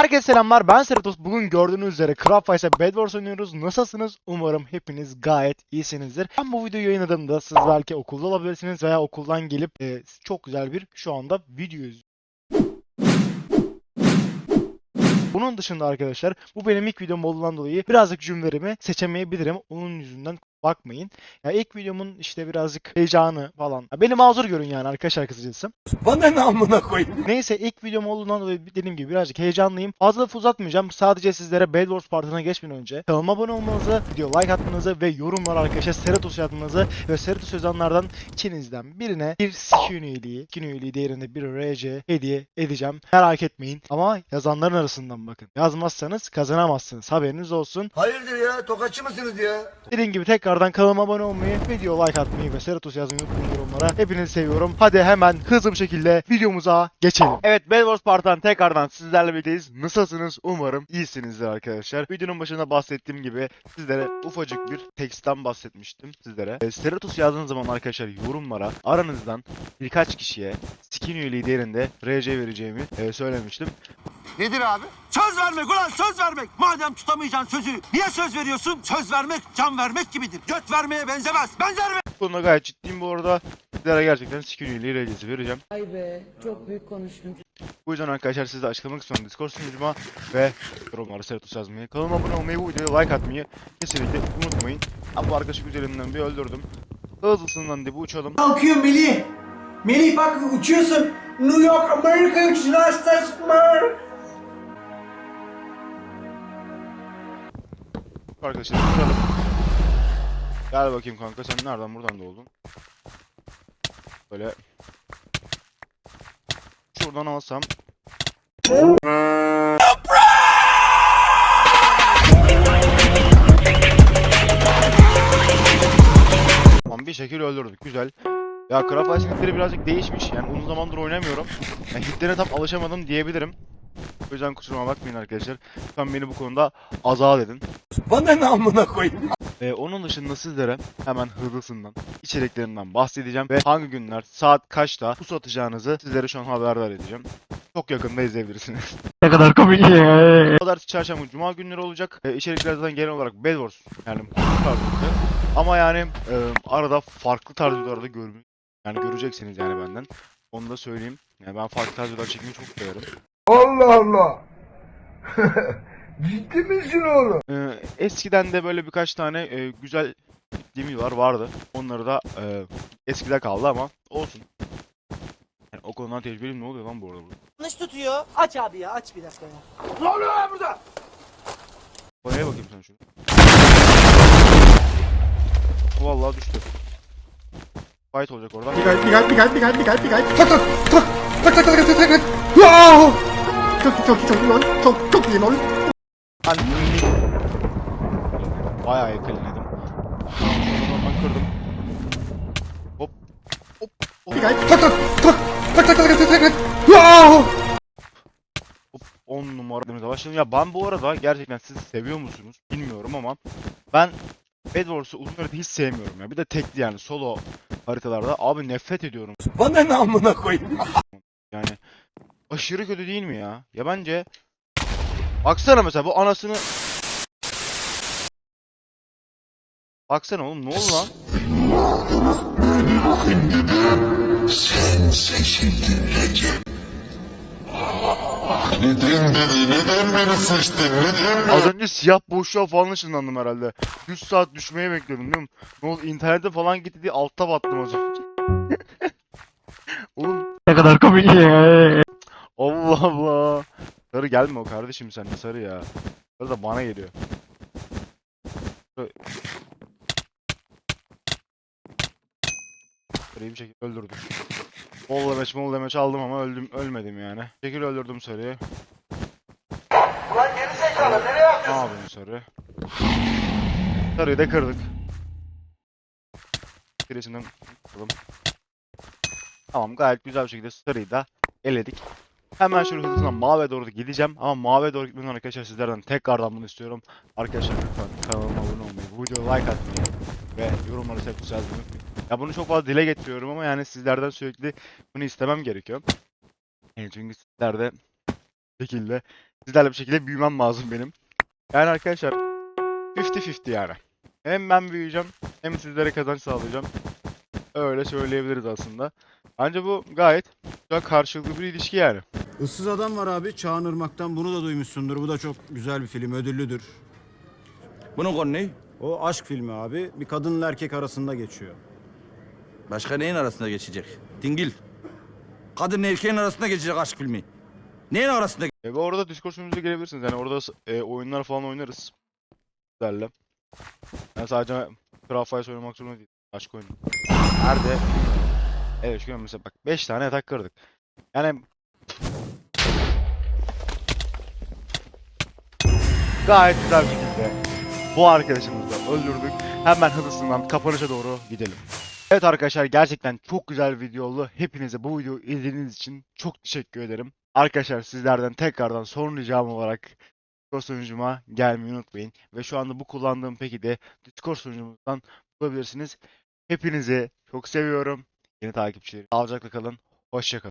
Herkese selamlar ben Seratos. Bugün gördüğünüz üzere Craft Fights'a Bed Wars oynuyoruz. Nasılsınız? Umarım hepiniz gayet iyisinizdir. Ben bu videoyu yayınladığımda siz belki okulda olabilirsiniz veya okuldan gelip e, çok güzel bir şu anda video. Bunun dışında arkadaşlar bu benim ilk videom olduğundan dolayı birazcık cümlelerimi seçemeyebilirim. Onun yüzünden bakmayın. Ya ilk videomun işte birazcık heyecanı falan. Ya beni mazur görün yani arkadaşlar kısacası. Bana ne amına koyayım? Neyse ilk videom olduğundan dolayı dediğim gibi birazcık heyecanlıyım. Fazla lafı uzatmayacağım. Sadece sizlere Bed Wars partına geçmeden önce kanalıma abone olmanızı, video like atmanızı ve yorumlar arkadaşlar Seratos yazmanızı ve Seratos yazanlardan içinizden birine bir skin üyeliği, skin üyeliği değerinde bir RC hediye edeceğim. Merak etmeyin ama yazanların arasından bakın. Yazmazsanız kazanamazsınız. Haberiniz olsun. Hayırdır ya? Tokatçı mısınız ya? Dediğim gibi tekrardan kanalıma abone olmayı, video like atmayı ve Seratos yazmayı unutmayın yorumlara. Hepinizi seviyorum. Hadi hemen hızlı bir şekilde videomuza geçelim. Evet Bed Wars Part'tan tekrardan sizlerle birlikteyiz. Nasılsınız? Umarım iyisinizdir arkadaşlar. Videonun başında bahsettiğim gibi sizlere ufacık bir tekstten bahsetmiştim sizlere. E, Seratos yazdığınız zaman arkadaşlar yorumlara aranızdan birkaç kişiye skin üyeliği değerinde RC vereceğimi e, söylemiştim. Nedir abi? Söz vermek ulan söz vermek. Madem tutamayacaksın sözü niye söz veriyorsun? Söz vermek can vermek gibidir. Göt vermeye benzemez. Benzer mi? Bu konuda gayet ciddiyim bu arada. Sizlere gerçekten üyeliği RC'si vereceğim. Ay be çok büyük konuştun. Bu yüzden arkadaşlar siz de açıklamak istiyorum Discord sunucuma ve yorumlara Seratus yazmayı, kanalıma abone olmayı, bu videoya like atmayı kesinlikle unutmayın. Ha, bu arkadaşı güzelinden bir öldürdüm. Hızlısından diye bu uçalım. Kalkıyor Melih. Melih bak uçuyorsun. New York, Amerika uçuşuna Mer. Arkadaşlar uçalım. Gel bakayım kanka sen nereden buradan doğdun? Böyle şuradan alsam Tamam bir şekil öldürdük güzel. Ya Craft Ice birazcık değişmiş yani uzun zamandır oynamıyorum. Yani hitlere tam alışamadım diyebilirim. O yüzden kusuruma bakmayın arkadaşlar. Lütfen beni bu konuda azat edin. Bana ne amına koyayım? Ee, onun dışında sizlere hemen hızlısından, içeriklerinden bahsedeceğim ve hangi günler, saat kaçta bu satacağınızı sizlere şu an haberdar edeceğim. Çok yakında izleyebilirsiniz. ne kadar komik ya. Pazartesi, çarşamba, cuma günleri olacak. Ee, içerikler zaten genel olarak Bed Wars yani bu tarzı. Ama yani e, arada farklı tarz videolarda görmeyi yani göreceksiniz yani benden. Onu da söyleyeyim. Yani ben farklı tarz videolar çekmeyi çok severim. Allah Allah. Ciddi misin oğlum? Ee, eskiden de böyle birkaç tane e, güzel videolar vardı. Onları da e, eskide kaldı ama olsun. Yani o konudan tecrübeliyim ne oluyor lan bu arada? burada? Yanlış tutuyor. Aç abi ya aç bir dakika ya. Oraya bakayım sen şunu. Vallahi düştü. Fight olacak oradan. Pikal, pikal, pikal, pikal, pikal, pikal. Tak tak tak tak tak tak tak tak tak çok çok çok iyi lol. Çok çok iyi lol. Hani bayağı yakaladım. Ben kırdım. Hop. Hop. Hop. Tak tak tak. Tak tak tak tak tak. Wow! 10 numara demeye başladım. Ya ben bu arada gerçekten siz seviyor musunuz bilmiyorum ama ben Bed Wars'u uzun harita hiç sevmiyorum ya. Bir de tekli yani solo haritalarda abi nefret ediyorum. Bana ne amına koyayım. Aşırı kötü değil mi ya? Ya bence baksana mesela bu anasını Baksana oğlum ne oldu lan? Neden beni, neden beni seçtin? Neden Az önce siyah boşluğa falan ışınlandım herhalde. 100 saat düşmeye bekliyordum değil mi? Ne oldu internete falan gitti diye altta battım az önce. Oğlum ne kadar komik ya. Allah Allah. Sarı gelme o kardeşim sen sarı ya. Sarı da bana geliyor. Sarı- Sarıyı bir şekilde öldürdüm. Bol demeç mol demeç aldım ama öldüm ölmedim yani. Bir şekilde öldürdüm sarıyı. Ulan geri zekalı nereye Ne atıyorsun? yapayım sarı? Sarıyı da kırdık. Birisinden bakalım. Tamam gayet güzel bir şekilde sarıyı da eledik. Hemen şöyle hızlıdan maviye doğru gideceğim ama maviye doğru gitmeden arkadaşlar sizlerden tekrardan bunu istiyorum. Arkadaşlar lütfen kanalıma abone olmayı, bu videoya like atmayı ve yorumları hep yazmayı unutmayın. Ya bunu çok fazla dile getiriyorum ama yani sizlerden sürekli bunu istemem gerekiyor. Yani çünkü sizler de bu şekilde sizlerle bir şekilde büyümem lazım benim. Yani arkadaşlar 50-50 yani. Hem ben büyüyeceğim hem sizlere kazanç sağlayacağım. Öyle söyleyebiliriz aslında. Bence bu gayet güzel karşılıklı bir ilişki yani. Issız Adam var abi Çağan Irmak'tan bunu da duymuşsundur. Bu da çok güzel bir film ödüllüdür. Bunun konu ne? O aşk filmi abi bir kadınla erkek arasında geçiyor. Başka neyin arasında geçecek? Dingil. Kadın erkeğin arasında geçecek aşk filmi. Neyin arasında E, ve orada Discord sunucumuza gelebilirsiniz. Yani orada e, oyunlar falan oynarız. Sizlerle. Yani sadece Craft Fires oynamak zorunda değil. Başka oyun. Nerede? Evet şu mesela bak 5 tane yatak kırdık. Yani gayet güzel bir şekilde bu arkadaşımızı da öldürdük. Hemen hızlısından kapanışa doğru gidelim. Evet arkadaşlar gerçekten çok güzel bir video oldu. Hepinize bu videoyu izlediğiniz için çok teşekkür ederim. Arkadaşlar sizlerden tekrardan son ricam olarak Discord sunucuma gelmeyi unutmayın. Ve şu anda bu kullandığım peki de Discord sunucumuzdan bulabilirsiniz. Hepinizi çok seviyorum. Yeni takipçilerim. Sağlıcakla kalın. Hoşçakalın.